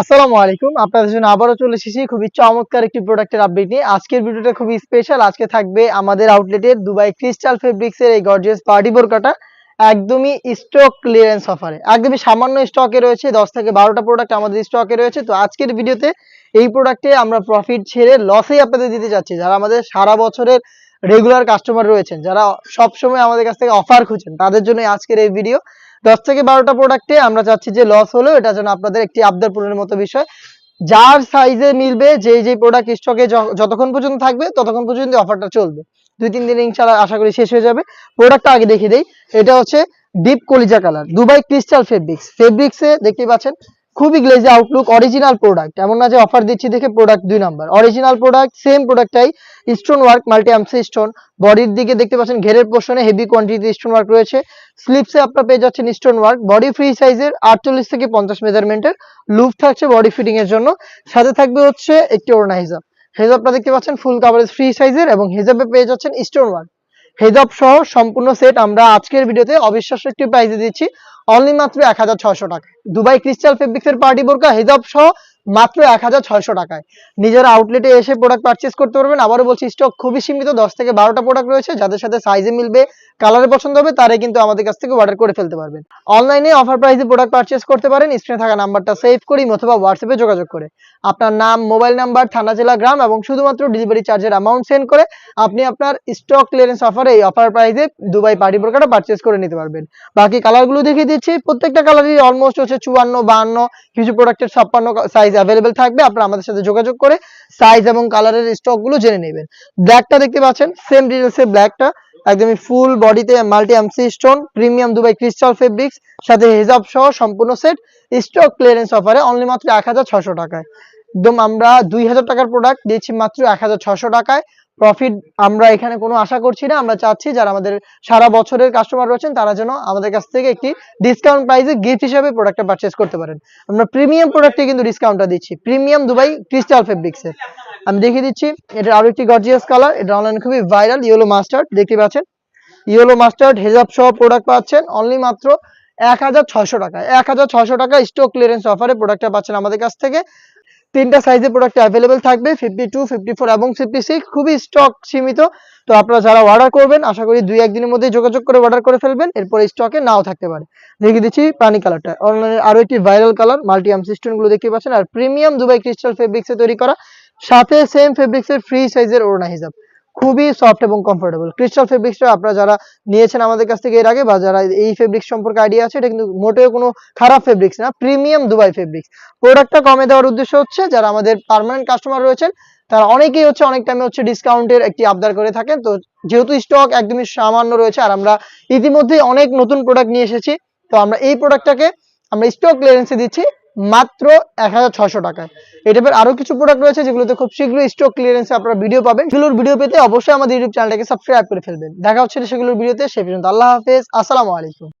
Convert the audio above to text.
আসসালামু আলাইকুম। আপনাদের জন্য আবারও চলে এসেছি খুবই চমৎকার একটি প্রোডাক্টের আপডেট নিয়ে। আজকের ভিডিওটা খুবই স্পেশাল আজকে থাকবে আমাদের আউটলেটের দুবাই ক্রিস্টাল ফেব্রিক্স এর এই গর্জিয়াস পার্টি বোরকাটা একদমই স্টক ক্লিয়ারেন্স অফারে একদমই সামান্য স্টকে রয়েছে। দশ থেকে বারোটা প্রোডাক্ট আমাদের স্টকে রয়েছে। তো আজকের ভিডিওতে এই প্রোডাক্টে আমরা প্রফিট ছেড়ে লসেই আপনাদের দিতে যাচ্ছি। যারা আমাদের সারা বছরের রেগুলার কাস্টমার রয়েছেন, যারা সবসময় আমাদের কাছ থেকে অফার খুঁজেন তাদের জন্য আজকের এই ভিডিও দশ থেকে বারোটা প্রোডাক্টে আমরা চাচ্ছি যে লস হলেও এটা যেন আপনাদের একটি আবদার পূরণের মতো বিষয়। যার সাইজে মিলবে যে যে প্রোডাক্ট স্টকে যতক্ষণ পর্যন্ত থাকবে, ততক্ষণ পর্যন্ত অফারটা চলবে। দুই, তিন দিন ইনশাল্লাহ আশা করি শেষ হয়ে যাবে। প্রোডাক্টটা আগে দেখিয়ে দেই। এটা হচ্ছে ডিপ কলিজা কালার দুবাই ক্রিস্টাল ফেব্রিক্স ফেব্রিক্সে দেখতে পাচ্ছেন খুবই গ্লেজি আউটলুক অরিজিনাল প্রোডাক্ট এমন না যে অফার দিচ্ছি দেখে প্রোডাক্ট দুই নাম্বার অরিজিনাল প্রোডাক্ট সেম প্রোডাক্টটাই স্টোন ওয়ার্ক মাল্টি আমসি স্টোন বডির দিকে দেখতে পাচ্ছেন ঘেরের পোর্শনে হেভি কোয়ান্টিটি স্টোন ওয়ার্ক রয়েছে। স্লিপসে আপনার পেয়ে যাচ্ছেন স্টোন ওয়ার্ক বডি ফ্রি সাইজের আটচল্লিশ থেকে পঞ্চাশ মেজারমেন্টের লুপ থাকছে বডি ফিটিং এর জন্য। সাথে থাকবে হচ্ছে একটি ওড়না হিজাব। হেজাবটা দেখতে পাচ্ছেন ফুল কাভারেজ ফ্রি সাইজের এবং হেজাবে পেয়ে যাচ্ছেন স্টোন ওয়ার্ক হেজাব সহ সম্পূর্ণ সেট আমরা আজকের ভিডিওতে অবিশ্বাস্য একটি প্রাইসে দিচ্ছি। অনলি মাত্র এক হাজার ছয়শো টাকায়। দুবাই ক্রিস্টাল ফেব্রিক্সের পার্টি বোরকা হেজাব সহ মাত্র এক হাজার ছয়শো টাকায়। নিজের আউটলেটে এসে প্রোডাক্ট পারচেস করতে পারবেন। আবারও বলছি স্টক খুবই সীমিত, দশ থেকে বারোটা প্রোডাক্ট রয়েছে। যাদের সাথে সাইজে মিলবে কালারে পছন্দ হবে, তারাই কিন্তু আমাদের কাছ থেকে অর্ডার করে ফেলতে পারবেন। অনলাইনে অফার প্রাইসে প্রোডাক্ট পারচেস করতে পারেন। স্ক্রিনে থাকা নাম্বারটা সেভ করি অথবা হোয়াটসঅ্যাপে যোগাযোগ করে। আপনার নাম মোবাইল নাম্বার থানা, জেলা, গ্রাম এবং শুধুমাত্র ডেলিভারি চার্জের অ্যামাউন্ট সেন্ড করে আপনি আপনার স্টক ক্লিয়ারেন্স অফারে এই অফার প্রাইসে দুবাই পার্টি বোরকাটা পারচেস করে নিতে পারবেন। বাকি কালারগুলো দেখিয়ে দিচ্ছি প্রত্যেকটা কালারই অলমোস্ট হচ্ছে চুয়ান্ন, বাহান্ন, কিছু প্রোডাক্টের ছাপ্পান্ন সাইজ অ্যাভেলেবেল থাকবে। আপনারা আমাদের সাথে যোগাযোগ করে সাইজ এবং কালারের স্টকগুলো জেনে নেবেন। ব্ল্যাকটা দেখতে পাচ্ছেন সেম ডিটেলসে ব্ল্যাকটা একদমই ফুল বডিতে multi আমসি stone premium Dubai crystal fabrics সাথে হেজাব সহ সম্পূর্ণ সেট স্টক ক্লিয়ারেন্স অফারে অনলি মাত্র এক টাকায়। একদম আমরা দুই হাজার টাকার প্রোডাক্ট দিয়েছি মাত্র এক টাকায়। প্রফিট আমরা এখানে কোনো আশা করছি না। আমরা চাচ্ছি যারা আমাদের সারা বছরের কাস্টমার রয়েছেন, তারা যেন আমাদের কাছ থেকে একটি ডিসকাউন্ট প্রাইসে গিফট হিসেবে প্রোডাক্টটা পারচেস করতে পারেন। আমরা প্রিমিয়াম প্রোডাক্টে কিন্তু ডিসকাউন্টটা দিচ্ছি। প্রিমিয়াম দুবাই ক্রিস্টাল ফেব্রিক্সের আমি দেখিয়ে দিচ্ছি এটা আরও একটি গর্জিয়াস কালার এটা অনলাইনে খুবই ভাইরাল ইয়েলো মাস্টার্ড দেখতে পাচ্ছেন? ইয়েলো মাস্টার্ড হেজাব সহ প্রোডাক্ট পাচ্ছেন অনলি মাত্র এক হাজার ছয়শো টাকা এক হাজার ছয়শো টাকা স্টক ক্লিয়ারেন্স অফারে প্রোডাক্টটা পাচ্ছেন আমাদের কাছ থেকে। তিনটা সাইজের প্রোডাক্ট অ্যাভেলেবেল থাকবে ফিফটি টু ফিফটি ফোর এবং ফিফটি সিক্স খুবই স্টক সীমিত। তো আপনারা যারা অর্ডার করবেন, আশা করি দুই একদিনের মধ্যে যোগাযোগ করে অর্ডার করে ফেলবেন, এরপরে স্টকে নাও থাকতে পারে। দেখে দিচ্ছি পানি কালারটা অনলাইনে আরও একটি ভাইরাল কালার মাল্টি আম সিস্টেমগুলো দেখতে পাচ্ছেন, আর প্রিমিয়াম দুবাই ক্রিস্টাল ফেব্রিক্সে তৈরি করা, সাথে সেম ফেব্রিক্সের ফ্রি সাইজের ওড়না হিসাব খুবই সফট এবং কমফোর্টেবল ক্রিস্টাল ফেব্রিক্সটা আপনারা যারা নিয়েছেন আমাদের কাছ থেকে এর আগে বা যারা এই ফেব্রিক্স সম্পর্কে আইডিয়া আছে, এটা কিন্তু মোটেও কোনো খারাপ ফেব্রিক্স না প্রিমিয়াম দুবাই ফেব্রিক্স প্রোডাক্টটা কমে দেওয়ার উদ্দেশ্য হচ্ছে, যারা আমাদের পার্মানেন্ট কাস্টমার রয়েছেন, তারা অনেকেই হচ্ছে অনেক টাইমে হচ্ছে ডিসকাউন্টের একটি আবদার করে থাকেন। তো যেহেতু স্টক একদমই সামান্য রয়েছে, আর আমরা ইতিমধ্যে অনেক নতুন প্রোডাক্ট নিয়ে এসেছি, তো আমরা এই প্রোডাক্টটাকে আমরা স্টক ক্লিয়ারেন্সে দিচ্ছি। মাত্র এক হাজার ছশো টাকায় এই টাইপের আরও কিছু প্রোডাক্ট রয়েছে যেগুলোতে খুব শীঘ্রই স্টক ক্লিয়ারেন্সে আপনারা ভিডিও পাবেন। সেগুলোর ভিডিও পেতে অবশ্যই আমাদের ইউটিউব চ্যানেলটাকে সাবস্ক্রাইব করে ফেলবেন। দেখা হচ্ছে সেগুলোর ভিডিওতে সে পর্যন্ত আল্লাহ হাফেজ। আসসালামু আলাইকুম।